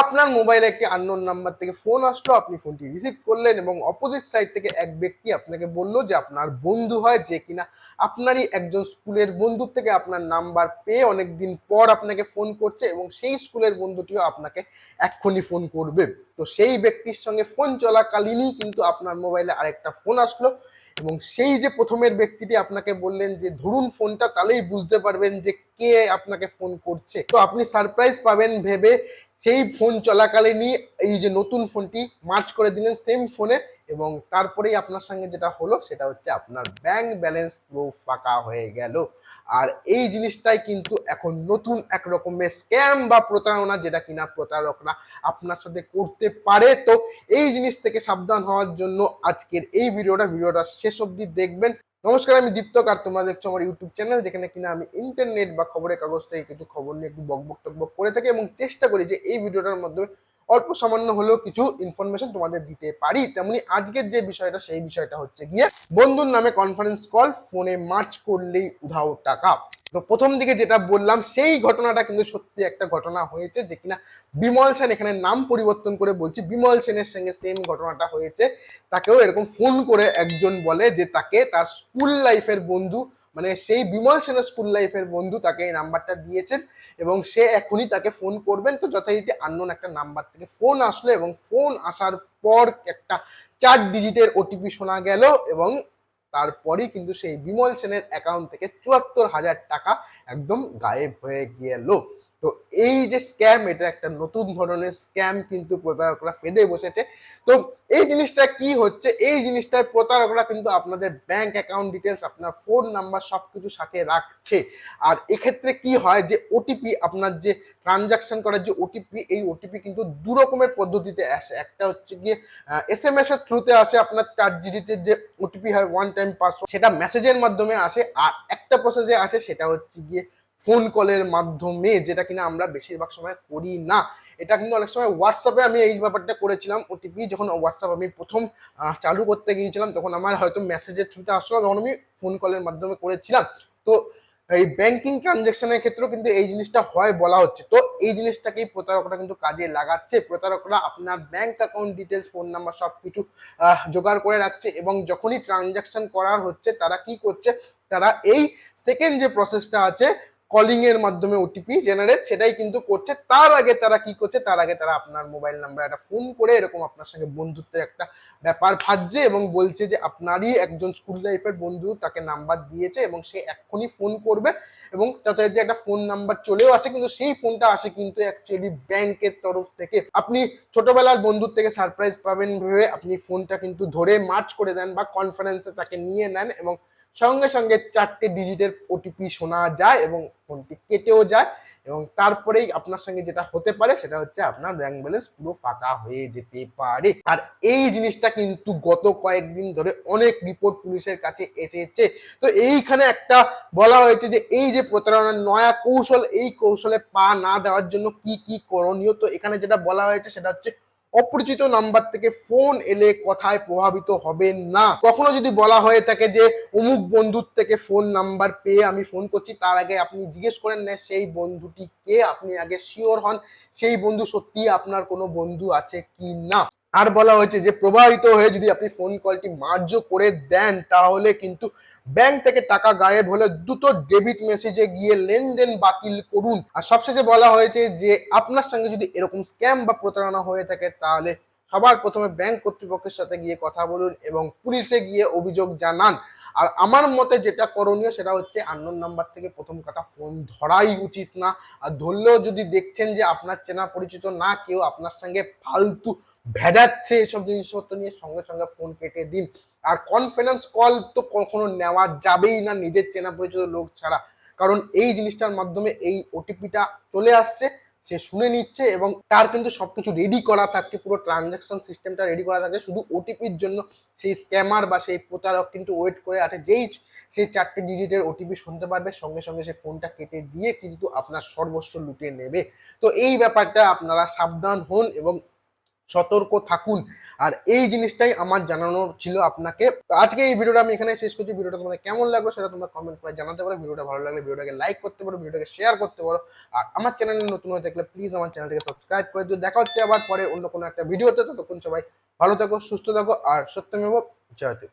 আপনার মোবাইলে একটি আননোন নাম্বার থেকে ফোন আসলো, আপনি ফোনটি রিসিভ করলেন এবং অপোজিট সাইড থেকে এক ব্যক্তি আপনাকে বলল যে আপনার বন্ধু হয় যে কিনা আপনারই একজন স্কুলের বন্ধুর থেকে আপনার নাম্বার পেয়ে অনেকদিন পর আপনাকে ফোন করছে এবং সেই স্কুলের বন্ধুটিও আপনাকে এক্ষুনি ফোন করবে। তো সেই ব্যক্তির সঙ্গে ফোন চলাকালীনই কিন্তু আপনার মোবাইলে আরেকটা ফোন আসলো এবং সেই যে প্রথমের ব্যক্তিটি আপনাকে বললেন যে, ধরুন ফোনটা তাহলেই বুঝতে পারবেন যে কে আপনাকে ফোন করছে। তো আপনি সারপ্রাইজ পাবেন ভেবে সেই ফোন চলাকালীনই এই যে নতুন ফোনটি মার্চ করে দিলেন সেম ফোনে এবং তারপরেই আপনার সঙ্গে যেটা হলো সেটা হচ্ছে আপনার ব্যাংক ব্যালেন্স পুরো ফাঁকা হয়ে গেল। আর এই জিনিসটাই কিন্তু এখন নতুন এক রকমের স্ক্যাম বা প্রতারণা যেটা কিনা প্রতারকরা আপনার সাথে করতে পারে। তো এই জিনিস থেকে সাবধান হওয়ার জন্য আজকের এই ভিডিওটা ভিডিওটা শেষ অবধি দেখবেন। নমস্কার, আমি দীপ্তক আর তোমরা দেখছ আমার ইউটিউব চ্যানেল যেখানে কিনা আমি ইন্টারনেট বা খবরের কাগজ থেকে কিছু খবর নিয়ে একটু বকবক টকবক করে থাকি এবং চেষ্টা করি যে এই ভিডিওটার মাধ্যমে অল্প সামান্য হলেও কিছু ইনফরমেশন তোমাদের দিতে পারি। তেমনি আজকের যে বিষয়টা, সেই বিষয়টা হচ্ছে গিয়ে বন্ধুর নামে কনফারেন্স কল ফোনে মার্চ করলেই উধাও টাকা। তো প্রথম দিকে যেটা বললাম, সেই ঘটনাটা কিন্তু সত্যি একটা ঘটনা হয়েছে যে কিনা বিমল সেন এখানে নাম পরিবর্তন করে বলছি, বিমল সেনের সঙ্গে সেম ঘটনাটা হয়েছে। তাকেও এরকম ফোন করে একজন বলে যে তাকে তার স্কুল লাইফের বন্ধু মানে সেই বিমল সেনের স্কুল লাইফের বন্ধু তাকে এই নাম্বারটা দিয়েছেন এবং সে এখনই তাকে ফোন করবেন। তো যথারীতি আননোন একটা নাম্বার থেকে ফোন আসলো এবং ফোন আসার পর একটা চার ডিজিটের ওটিপি শোনা গেল এবং তারপরেই কিন্তু সেই বিমল সেনের অ্যাকাউন্ট থেকে চুয়াত্তর হাজার টাকা একদম গায়েব হয়ে গেল। তো এই যে স্ক্যাম এটা একটা নতুন ধরনের স্ক্যাম কিন্তু প্রতারকরা ফেদে বসেছে। তো এই জিনিসটা কি হচ্ছে? এই জিনিসটার প্রতারকরা কিন্তু আপনাদের ব্যাংক অ্যাকাউন্ট ডিটেলস আপনার ফোন নাম্বার সব কিছু সাথে রাখছে। আর এক্ষেত্রে কি হয় যে ওটিপি আপনার যে ট্রানজাকশন করার যে ওটিপি এই ওটিপি কিন্তু দু রকমের পদ্ধতিতে আসে। একটা হচ্ছে গিয়ে এস এম এস এর থ্রুতে আসে আপনার চার জিডিতে যে ওটিপি হয় ওয়ান টাইম পাসওয়ার্ড সেটা মেসেজের মাধ্যমে আসে। আর একটা প্রসেসে আসে, সেটা হচ্ছে গিয়ে ফোন কলের মাধ্যমে, যেটা কিনা আমরা বেশিরভাগ সময় করি না। এটা কিন্তু অনেক সময় হোয়াটসঅ্যাপে আমি এই ব্যাপারটা করেছিলাম ওটিপি যখন হোয়াটসঅ্যাপ আমি প্রথম চালু করতে গিয়েছিলাম, তখন আমার হয়তো মেসেজের থ্রুতে আসলো, তখন আমি ফোন কলের মাধ্যমে করেছিলাম। তো এই ব্যাংকিং ট্রানজ্যাকশনের ক্ষেত্রেও কিন্তু এই জিনিসটা হয় বলা হচ্ছে। তো এই জিনিসটাকেই প্রতারকরা কিন্তু কাজে লাগাচ্ছে। প্রতারকরা আপনার bank account details phone number সব কিছু জোগাড় করে রাখছে এবং যখনই ট্রানজ্যাকশন করার হচ্ছে, তারা কি করছে? তারা এই সেকেন্ড যে প্রসেসটা আছে কলিং এর মাধ্যমে ওটিপি জেনারেট সেটাই কিন্তু করছে। তার আগে তারা কি করছে? তার আগে তারা আপনার মোবাইল নাম্বার একটা ফোন করে এরকম আপনার সঙ্গে বন্ধুত্বের একটা ব্যাপার ভাজছে এবং বলছে যে আপনারই একজন স্কুল লাইফের বন্ধু তাকে নাম্বার দিয়েছে এবং সে এক্ষুনি ফোন করবে এবং তাতে যে একটা ফোন নাম্বার চলেও আসে, কিন্তু সেই ফোনটা আসে কিন্তু অ্যাকচুয়ালি ব্যাংকের তরফ থেকে। আপনি ছোটবেলার বন্ধুর থেকে সারপ্রাইজ পাবেন ভেবে আপনি ফোনটা কিন্তু ধরে মার্চ করে দেন বা কনফারেন্সে তাকে নিয়ে নেন এবং সঙ্গে সঙ্গে চারটে ডিজিটের ওটিপি শোনা যায় এবং ফোনটি কেটেও যায় এবং তারপরেই আপনার সঙ্গে যেটা হতে পারে সেটা হচ্ছে আপনার ব্যাংক ব্যালেন্স পুরো ফাঁকা হয়ে যেতে পারে। আর এই জিনিসটা কিন্তু গত কয়েকদিন ধরে অনেক রিপোর্ট পুলিশের কাছে এসেছে। তো এইখানে একটা বলা হয়েছে যে এই যে প্রতারণার নয়া কৌশল, এই কৌশলে পা না দেওয়ার জন্য কি কি করণীয়? তো এখানে যেটা বলা হয়েছে সেটা হচ্ছে অপরিচিত নাম্বার থেকে ফোন এলে কথায় প্রভাবিত হবে না। কখনো যদি বলা হয়ে থাকে যে, অমুক বন্ধুর থেকে ফোন নাম্বার পেয়ে আমি ফোন করছি, তার আগে আপনি জিজ্ঞেস করেন না, সেই বন্ধুটি কে? আপনি আগে শিওর হন, সেই বন্ধু সত্যি আপনার কোনো বন্ধু আছে কি না? আর বলা হয়েছে যে প্রভাবিত হয়ে যদি আপনি ফোন কলটি মার্জ করে দেন, তাহলে কিন্তু ব্যাংক থেকে টাকা গায়েব হলে দ্রুত ডেবিট মেসেজে গিয়ে লেনদেন বাতিল করুন। আর সবশেষে বলা হয়েছে যে, আপনার সঙ্গে যদি এরকম স্ক্যাম বা প্রতারণা হয়ে থাকে, তাহলে সবার প্রথমে ব্যাংক কর্তৃপক্ষের সাথে গিয়ে কথা বলুন এবং পুলিশে গিয়ে অভিযোগ জানান। আর আমার মতে যেটা করণীয়, সেটা হচ্ছে আননোন নাম্বার থেকে প্রথম কথা ফোন ধরাই উচিত না। আর ধরলেও যদি দেখছেন যে আপনার চেনা পরিচিত না, কেউ আপনার সঙ্গে ফালতু ভেজাচ্ছে এসব জিনিসপত্র নিয়ে সঙ্গে সঙ্গে ফোন কেটে দিন। আর কনফিডেন্স কল তো কখনো নেওয়া যাবেই না, নিজের চেনা পরিচিত লোক ছাড়া। কারণ এই জিনিসটার মাধ্যমে এই ওটিপিটা চলে আসছে, সে শুনে নিচ্ছে এবং তার কিন্তু সবকিছু রেডি করা থাকছে, পুরো ট্রানজাকশন সিস্টেমটা রেডি করা থাকে শুধু ওটিপির জন্য সেই স্ক্যামার বা সেই প্রতারক কিন্তু ওয়েট করে আছে, যেই সেই চারটে ডিজিটের ওটিপি শুনতে পারবে, সঙ্গে সঙ্গে সে ফোনটা কেটে দিয়ে কিন্তু আপনার সর্বস্ব লুটিয়ে নেবে। তো এই ব্যাপারটা আপনারা সাবধান হন এবং সতর্ক থাকুন। আর এই জিনিসটাই আমার জানানো ছিল আপনাকে। আজকে এই ভিডিওটা আমি এখানে শেষ করছি। ভিডিওটা তোমাদের কেমন লাগল সেটা তোমরা কমেন্ট করে জানাতে পারো। ভিডিওটা ভালো লাগলে ভিডিওটাকে লাইক করতে পারো, ভিডিওটাকে শেয়ার করতে পারো। আর আমার চ্যানেলে নতুন হয়ে থাকলে প্লিজ আমার চ্যানেলটাকে সাবস্ক্রাইব করে দিও। দেখা হচ্ছে আবার পরে অন্য কোনো একটা ভিডিওতে। তখন সবাই ভালো থাকো, সুস্থ থাকো। আর সত্যমেব জয়তে